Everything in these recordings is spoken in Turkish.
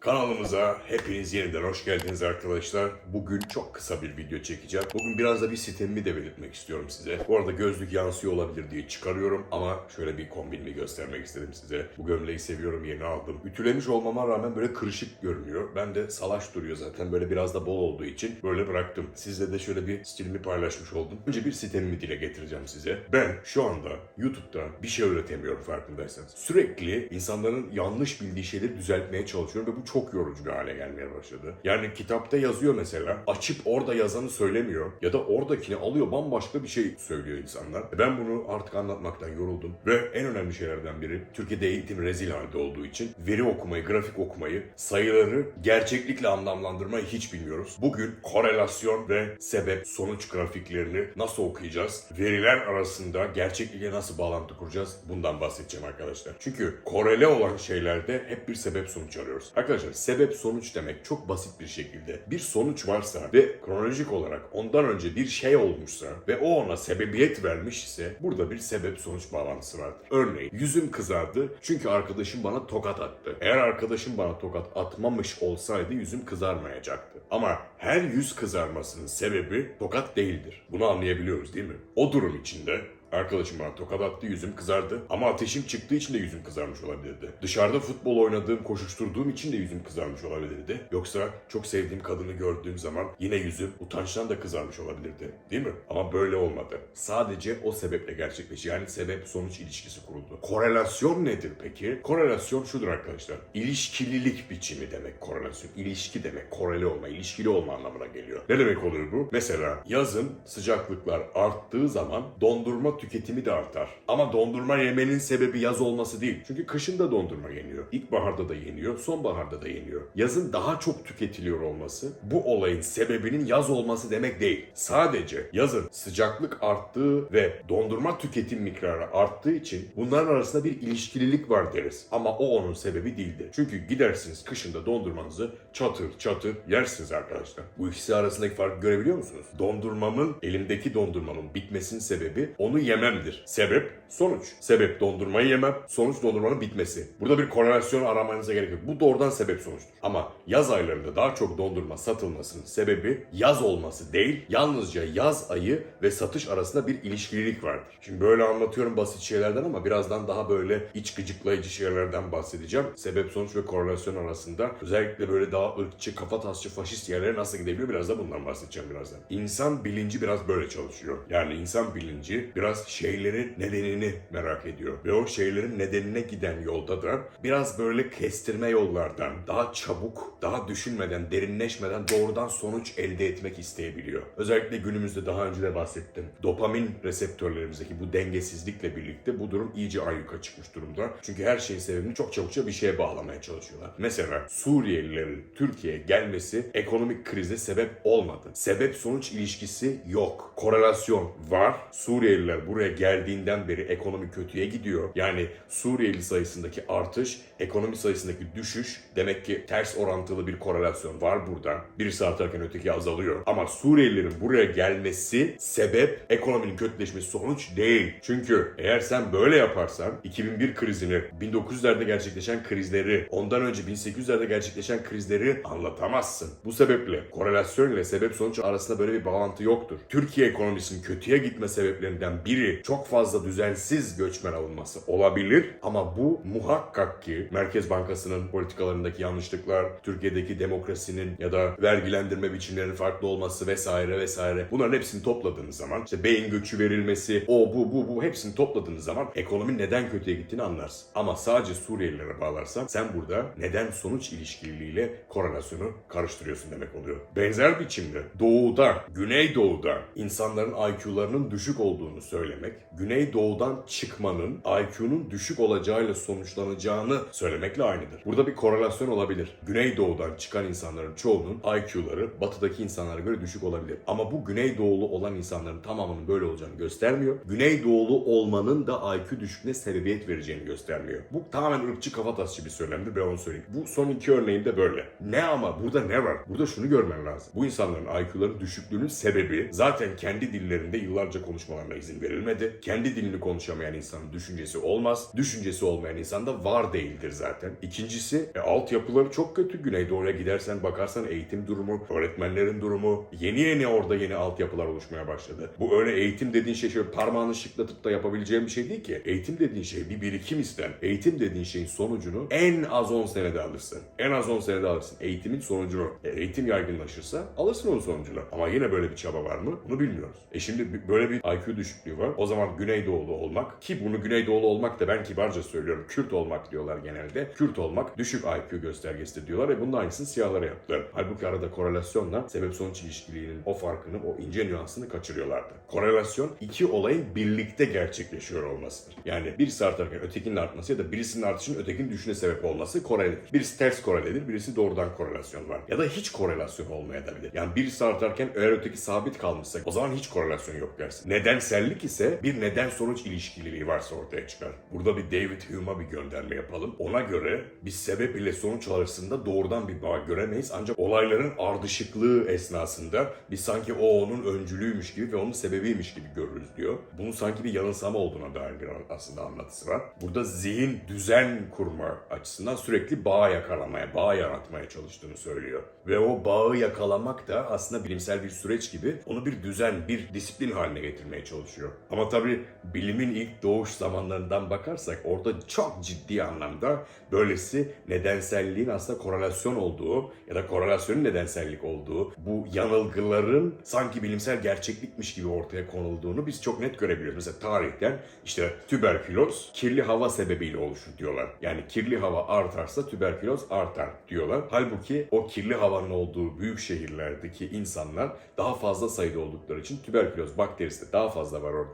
Kanalımıza hepiniz yeniden hoş geldiniz arkadaşlar. Bugün çok kısa bir video çekeceğim. Bugün biraz da bir sitemimi de belirtmek istiyorum size. Bu arada gözlük yansıyor olabilir diye çıkarıyorum ama şöyle bir kombinimi göstermek istedim size. Bu gömleği seviyorum yeni aldım. Ütülemiş olmama rağmen böyle kırışık görünüyor. Ben de salaş duruyor zaten böyle biraz da bol olduğu için böyle bıraktım. Sizle de şöyle bir stilimi paylaşmış oldum. Önce bir sitemimi dile getireceğim size. Ben şu anda YouTube'da bir şey üretemiyorum farkındaysanız. Sürekli insanların yanlış bildiği şeyleri düzeltmeye çalışıyorum ve bu çok yorucu bir hale gelmeye başladı. Yani kitapta yazıyor mesela. Açıp orada yazanı söylemiyor. Ya da oradakini alıyor bambaşka bir şey söylüyor insanlar. Ben bunu artık anlatmaktan yoruldum. Ve en önemli şeylerden biri Türkiye'de eğitim rezil halde olduğu için veri okumayı, grafik okumayı, sayıları gerçeklikle anlamlandırmayı hiç bilmiyoruz. Bugün korelasyon ve sebep sonuç grafiklerini nasıl okuyacağız? Veriler arasında gerçeklikle nasıl bağlantı kuracağız? Bundan bahsedeceğim arkadaşlar. Çünkü korele olan şeylerde hep bir sebep sonuç arıyoruz. Arkadaşlar sebep sonuç demek çok basit bir şekilde bir sonuç varsa ve kronolojik olarak ondan önce bir şey olmuşsa ve o ona sebebiyet vermiş ise burada bir sebep sonuç bağlantısı vardır. Örneğin yüzüm kızardı çünkü arkadaşım bana tokat attı. Eğer arkadaşım bana tokat atmamış olsaydı yüzüm kızarmayacaktı. Ama her yüz kızarmasının sebebi tokat değildir. Bunu anlayabiliyoruz değil mi? O durum içinde Arkadaşım bana tokat attı, yüzüm kızardı. Ama ateşim çıktığı için de yüzüm kızarmış olabilirdi. Dışarıda futbol oynadığım, koşuşturduğum için de yüzüm kızarmış olabilirdi. Yoksa çok sevdiğim kadını gördüğüm zaman yine yüzüm utançtan da kızarmış olabilirdi. Değil mi? Ama böyle olmadı. Sadece o sebeple gerçekleşti. Yani sebep-sonuç ilişkisi kuruldu. Korelasyon nedir peki? Korelasyon şudur arkadaşlar. İlişkililik biçimi demek korelasyon. İlişki demek. Korele olma, ilişkili olma anlamına geliyor. Ne demek oluyor bu? Mesela yazın sıcaklıklar arttığı zaman dondurma tüketimi de artar. Ama dondurma yemenin sebebi yaz olması değil. Çünkü kışın da dondurma yeniyor. İlkbaharda da yeniyor, sonbaharda da yeniyor. Yazın daha çok tüketiliyor olması bu olayın sebebinin yaz olması demek değil. Sadece yazın sıcaklık arttığı ve dondurma tüketim miktarı arttığı için bunların arasında bir ilişkililik var deriz. Ama o onun sebebi değildir. Çünkü gidersiniz kışında dondurmanızı çatır çatır yersiniz arkadaşlar. Bu ikisi arasındaki farkı görebiliyor musunuz? Dondurmamın, elimdeki dondurmamın bitmesinin sebebi onu yememdir. Sebep, sonuç. Sebep dondurmayı yemem, sonuç dondurmanın bitmesi. Burada bir korelasyon aramanıza gerek yok. Bu doğrudan sebep sonuçtur. Ama yaz aylarında daha çok dondurma satılmasının sebebi yaz olması değil, yalnızca yaz ayı ve satış arasında bir ilişkililik vardır. Şimdi böyle anlatıyorum basit şeylerden ama birazdan daha böyle iç gıcıklayıcı şeylerden bahsedeceğim. Sebep sonuç ve korelasyon arasında özellikle böyle daha ırkçı, kafatasçı, faşist yerlere nasıl gidebiliyor biraz da bundan bahsedeceğim birazdan. İnsan bilinci biraz böyle çalışıyor. Yani insan bilinci biraz şeylerin nedenini merak ediyor. Ve o şeylerin nedenine giden yolda da biraz böyle kestirme yollardan daha çabuk, daha düşünmeden, derinleşmeden doğrudan sonuç elde etmek isteyebiliyor. Özellikle günümüzde daha önce de bahsettim. Dopamin reseptörlerimizdeki bu dengesizlikle birlikte bu durum iyice ayyuka çıkmış durumda. Çünkü her şeyin sebebini çok çabukça bir şeye bağlamaya çalışıyorlar. Mesela Suriyelilerin Türkiye'ye gelmesi ekonomik krize sebep olmadı. Sebep sonuç ilişkisi yok. Korelasyon var. Suriyeliler buraya geldiğinden beri ekonomi kötüye gidiyor. Yani Suriyeli sayısındaki artış, ekonomi sayısındaki düşüş demek ki ters orantılı bir korelasyon var burada. Birisi artarken öteki azalıyor. Ama Suriyelilerin buraya gelmesi sebep ekonominin kötüleşmesi sonuç değil. Çünkü eğer sen böyle yaparsan 2001 krizini, 1900'lerde gerçekleşen krizleri, ondan önce 1800'lerde gerçekleşen krizleri anlatamazsın. Bu sebeple korelasyon ile sebep sonuç arasında böyle bir bağlantı yoktur. Türkiye ekonomisinin kötüye gitme sebeplerinden biri çok fazla düzensiz göçmen alınması olabilir ama bu muhakkak ki Merkez Bankası'nın politikalarındaki yanlışlıklar, Türkiye'deki demokrasinin ya da vergilendirme biçimlerinin farklı olması vesaire vesaire bunların hepsini topladığınız zaman işte beyin göçü verilmesi, o bu bu bu hepsini topladığınız zaman ekonomi neden kötüye gittiğini anlarsın. Ama sadece Suriyelilere bağlarsan sen burada neden sonuç ilişkiliğiyle korelasyonu karıştırıyorsun demek oluyor. Benzer biçimde doğuda, güneydoğuda insanların IQ'larının düşük olduğunu söylemek, güneydoğudan çıkmanın IQ'nun düşük olacağıyla sonuçlanacağını söylemekle aynıdır. Burada bir korelasyon olabilir. Güneydoğudan çıkan insanların çoğunun IQ'ları batıdaki insanlara göre düşük olabilir. Ama bu güneydoğulu olan insanların tamamının böyle olacağını göstermiyor. Güneydoğulu olmanın da IQ düşüklüğüne sebebiyet vereceğini göstermiyor. Bu tamamen ırkçı kafatasçı bir söylemdir ben onu söyleyeyim. Bu son iki örneğim de böyle. Ne ama burada ne var? Burada şunu görmen lazım. Bu insanların IQ'ların düşüklüğünün sebebi zaten kendi dillerinde yıllarca konuşmalarına izin verildi verilmedi. Kendi dilini konuşamayan insanın düşüncesi olmaz. Düşüncesi olmayan insan da var değildir zaten. İkincisi e, altyapıları çok kötü. Güneydoğu'ya gidersen bakarsan eğitim durumu, öğretmenlerin durumu. Yeni yeni orada yeni altyapılar oluşmaya başladı. Bu öyle eğitim dediğin şey şöyle parmağını şıklatıp da yapabileceğin bir şey değil ki. Eğitim dediğin şey bir birikim ister. Eğitim dediğin şeyin sonucunu en az 10 senede alırsın. En az 10 senede alırsın. Eğitimin sonucunu. E, eğitim yaygınlaşırsa alırsın onun sonucunu. Ama yine böyle bir çaba var mı? Bunu bilmiyoruz. E şimdi böyle bir IQ düşüklüğü var. O zaman Güneydoğulu olmak ki bunu Güneydoğulu olmak da ben kibarca söylüyorum. Kürt olmak diyorlar genelde. Kürt olmak düşük IQ göstergesidir diyorlar ve bunun aynısını siyahlara yaptılar. Halbuki arada korelasyonla sebep sonuç ilişkiliğinin o farkını, o ince nüansını kaçırıyorlardı. Korelasyon iki olayın birlikte gerçekleşiyor olmasıdır. Yani birisi artarken ötekinin artması ya da birisinin artışının ötekinin düşüşüne sebep olması koreledir. Birisi ters koreledir, birisi doğrudan korelasyon var. Ya da hiç korelasyon olmayabilir. Yani birisi artarken eğer öteki sabit kalmışsa o zaman hiç korelasyon yok dersin. Nedensellik ise bir neden sonuç ilişkililiği varsa ortaya çıkar. Burada bir David Hume'a bir gönderme yapalım. Ona göre bir sebep ile sonuç arasında doğrudan bir bağ göremeyiz. Ancak olayların ardışıklığı esnasında biz sanki o onun öncülüymüş gibi ve onun sebebiymiş gibi görürüz diyor. Bunun sanki bir yanılsama olduğuna dair bir aslında anlatısı var. Burada zihin düzen kurma açısından sürekli bağ yakalamaya, bağ yaratmaya çalıştığını söylüyor. Ve o bağı yakalamak da aslında bilimsel bir süreç gibi onu bir düzen, bir disiplin haline getirmeye çalışıyor. Ama tabii bilimin ilk doğuş zamanlarından bakarsak orada çok ciddi anlamda böylesi nedenselliğin aslında korelasyon olduğu ya da korelasyonun nedensellik olduğu bu yanılgıların sanki bilimsel gerçeklikmiş gibi ortaya konulduğunu biz çok net görebiliyoruz. Mesela tarihten işte tüberküloz kirli hava sebebiyle oluşur diyorlar. Yani kirli hava artarsa tüberküloz artar diyorlar. Halbuki o kirli havanın olduğu büyük şehirlerdeki insanlar daha fazla sayıda oldukları için tüberküloz bakterisi de daha fazla var orada.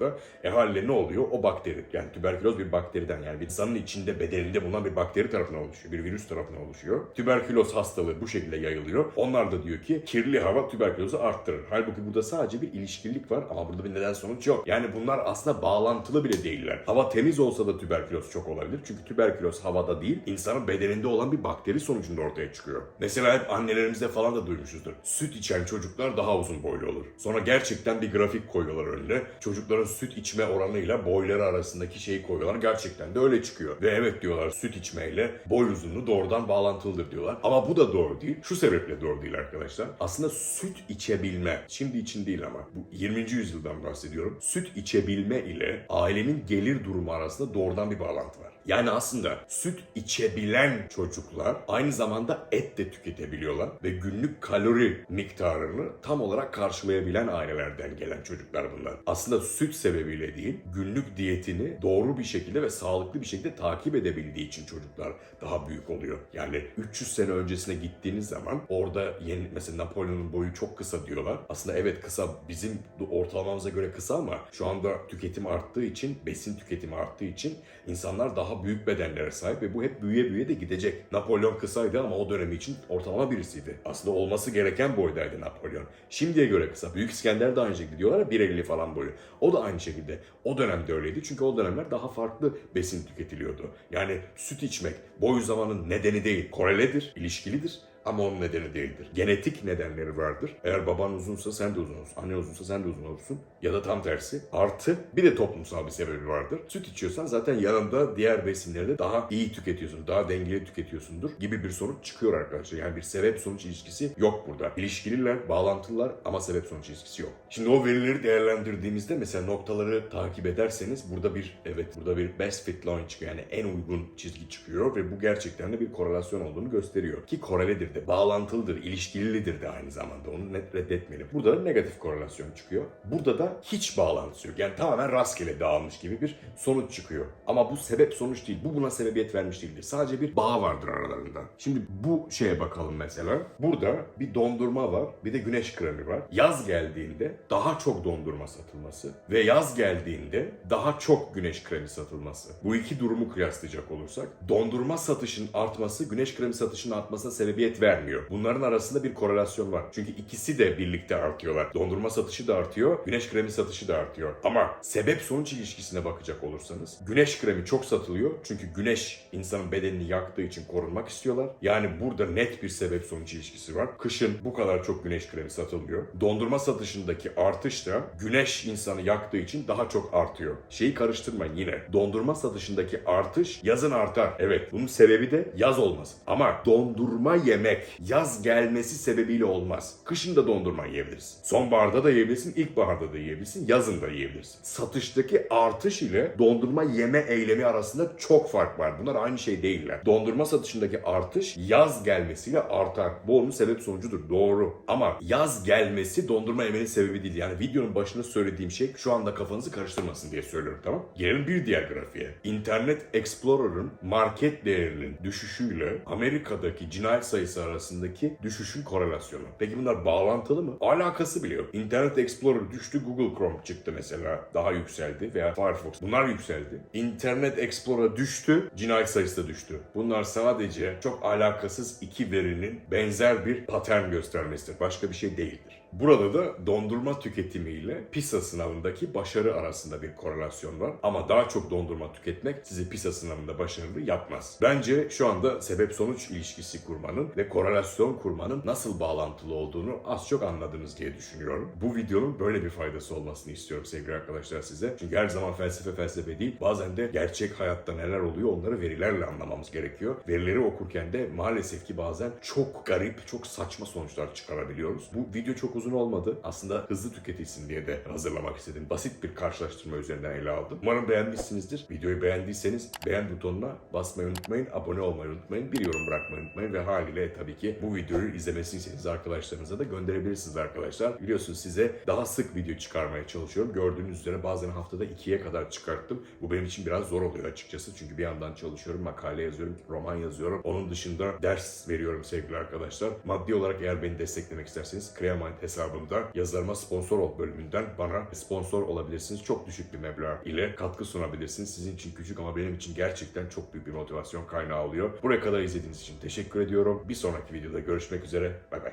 E haliyle ne oluyor? O bakteri yani tüberküloz bir bakteriden yani bir insanın içinde bedeninde bulunan bir bakteri tarafından oluşuyor. Bir virüs tarafından oluşuyor. Tüberküloz hastalığı bu şekilde yayılıyor. Onlar da diyor ki kirli hava tüberkülozu arttırır. Halbuki burada sadece bir ilişkililik var ama burada bir neden sonuç yok. Yani bunlar aslında bağlantılı bile değiller. Hava temiz olsa da tüberküloz çok olabilir. Çünkü tüberküloz havada değil, insanın bedeninde olan bir bakteri sonucunda ortaya çıkıyor. Mesela hep annelerimizde falan da duymuşuzdur. Süt içen çocuklar daha uzun boylu olur. Sonra gerçekten bir grafik koyuyorlar önüne. Çocukların süt içme oranıyla boyları arasındaki şeyi koyuyorlar. Gerçekten de öyle çıkıyor. Ve evet diyorlar süt içmeyle boy uzunluğu doğrudan bağlantılıdır diyorlar. Ama bu da doğru değil. Şu sebeple doğru değil arkadaşlar. Aslında süt içebilme, şimdi için değil ama bu 20. yüzyıldan bahsediyorum. Süt içebilme ile ailenin gelir durumu arasında doğrudan bir bağlantı var. Yani aslında süt içebilen çocuklar aynı zamanda et de tüketebiliyorlar ve günlük kalori miktarını tam olarak karşılayabilen ailelerden gelen çocuklar bunlar. Aslında süt sebebiyle değil, günlük diyetini doğru bir şekilde ve sağlıklı bir şekilde takip edebildiği için çocuklar daha büyük oluyor. Yani 300 sene öncesine gittiğiniz zaman orada yeni mesela Napolyon'un boyu çok kısa diyorlar. Aslında evet kısa bizim ortalamamıza göre kısa ama şu anda tüketim arttığı için, besin tüketimi arttığı için insanlar daha büyük bedenlere sahip ve bu hep büyüye büyüye de gidecek. Napolyon kısaydı ama o dönemi için ortalama birisiydi. Aslında olması gereken boydaydı Napolyon. Şimdiye göre kısa. Büyük İskender de aynı şekilde diyorlar ya 1.50 falan boyu. O da aynı şekilde. O dönemde öyleydi çünkü o dönemler daha farklı besin tüketiliyordu. Yani süt içmek boy uzamanın nedeni değil. Koreledir, ilişkilidir ama onun nedeni değildir. Genetik nedenleri vardır. Eğer baban uzunsa sen de uzun olursun. Anne uzunsa sen de uzun olursun. Ya da tam tersi. Artı bir de toplumsal bir sebebi vardır. Süt içiyorsan zaten yanında diğer besinleri de daha iyi tüketiyorsun. Daha dengeli tüketiyorsundur gibi bir sonuç çıkıyor arkadaşlar. Yani bir sebep sonuç ilişkisi yok burada. İlişkililer, bağlantılılar ama sebep sonuç ilişkisi yok. Şimdi o verileri değerlendirdiğimizde mesela noktaları takip ederseniz burada bir evet burada bir best fit line çıkıyor. Yani en uygun çizgi çıkıyor ve bu gerçekten de bir korelasyon olduğunu gösteriyor. Ki koreledir de, bağlantılıdır, ilişkilidir de aynı zamanda. Onu net reddetmeyelim. Burada da negatif korelasyon çıkıyor. Burada da hiç bağlantısı yok. Yani tamamen rastgele dağılmış gibi bir sonuç çıkıyor. Ama bu sebep sonuç değil. Bu buna sebebiyet vermiş değildir. Sadece bir bağ vardır aralarında. Şimdi bu şeye bakalım mesela. Burada bir dondurma var, bir de güneş kremi var. Yaz geldiğinde daha çok dondurma satılması ve yaz geldiğinde daha çok güneş kremi satılması. Bu iki durumu kıyaslayacak olursak dondurma satışın artması güneş kremi satışının artmasına sebebiyet vermiyor. Bunların arasında bir korelasyon var. Çünkü ikisi de birlikte artıyorlar. Dondurma satışı da artıyor, güneş kremi satışı da artıyor. Ama sebep sonuç ilişkisine bakacak olursanız güneş kremi çok satılıyor. Çünkü güneş insanın bedenini yaktığı için korunmak istiyorlar. Yani burada net bir sebep sonuç ilişkisi var. Kışın bu kadar çok güneş kremi satılıyor. Dondurma satışındaki artış da güneş insanı yaktığı için daha çok artıyor. Şeyi karıştırmayın yine. Dondurma satışındaki artış yazın artar. Evet bunun sebebi de yaz olması. Ama dondurma yemek yaz gelmesi sebebiyle olmaz. Kışın da dondurma yiyebilirsin. Sonbaharda da yiyebilirsin, ilkbaharda da yiyebilirsin, yazın da yiyebilirsin. Satıştaki artış ile dondurma yeme eylemi arasında çok fark var. Bunlar aynı şey değiller. Dondurma satışındaki artış yaz gelmesiyle artar. Bu onun sebep sonucudur. Doğru. Ama yaz gelmesi dondurma yemenin sebebi değil. Yani videonun başında söylediğim şey şu anda kafanızı karıştırmasın diye söylüyorum tamam? Gelelim bir diğer grafiğe. Internet Explorer'ın market değerinin düşüşüyle Amerika'daki cinayet sayısı arasındaki düşüşün korelasyonu. Peki bunlar bağlantılı mı? Alakası bile yok. Internet Explorer düştü, Google Chrome çıktı mesela. Daha yükseldi veya Firefox. Bunlar yükseldi. Internet Explorer düştü, cinayet sayısı da düştü. Bunlar sadece çok alakasız iki verinin benzer bir patern göstermesidir. Başka bir şey değildir. Burada da dondurma tüketimiyle PISA sınavındaki başarı arasında bir korelasyon var. Ama daha çok dondurma tüketmek sizi PISA sınavında başarılı yapmaz. Bence şu anda sebep sonuç ilişkisi kurmanın ve korelasyon kurmanın nasıl bağlantılı olduğunu az çok anladınız diye düşünüyorum. Bu videonun böyle bir faydası olmasını istiyorum sevgili arkadaşlar size. Çünkü her zaman felsefe felsefe değil. Bazen de gerçek hayatta neler oluyor onları verilerle anlamamız gerekiyor. Verileri okurken de maalesef ki bazen çok garip, çok saçma sonuçlar çıkarabiliyoruz. Bu video çok uzun olmadı. Aslında hızlı tüketilsin diye de hazırlamak istedim. Basit bir karşılaştırma üzerinden ele aldım. Umarım beğenmişsinizdir. Videoyu beğendiyseniz beğen butonuna basmayı unutmayın. Abone olmayı unutmayın. Bir yorum bırakmayı unutmayın. Ve haliyle tabii ki bu videoyu izlemesini istediğiniz arkadaşlarınıza da gönderebilirsiniz arkadaşlar. Biliyorsunuz size daha sık video çıkarmaya çalışıyorum. Gördüğünüz üzere bazen haftada ikiye kadar çıkarttım. Bu benim için biraz zor oluyor açıkçası. Çünkü bir yandan çalışıyorum, makale yazıyorum, roman yazıyorum. Onun dışında ders veriyorum sevgili arkadaşlar. Maddi olarak eğer beni desteklemek isterseniz Creamind hesabımda yazarıma sponsor ol bölümünden bana sponsor olabilirsiniz. Çok düşük bir meblağ ile katkı sunabilirsiniz. Sizin için küçük ama benim için gerçekten çok büyük bir motivasyon kaynağı oluyor. Buraya kadar izlediğiniz için teşekkür ediyorum. Bir sonraki videoda görüşmek üzere. Bay bay.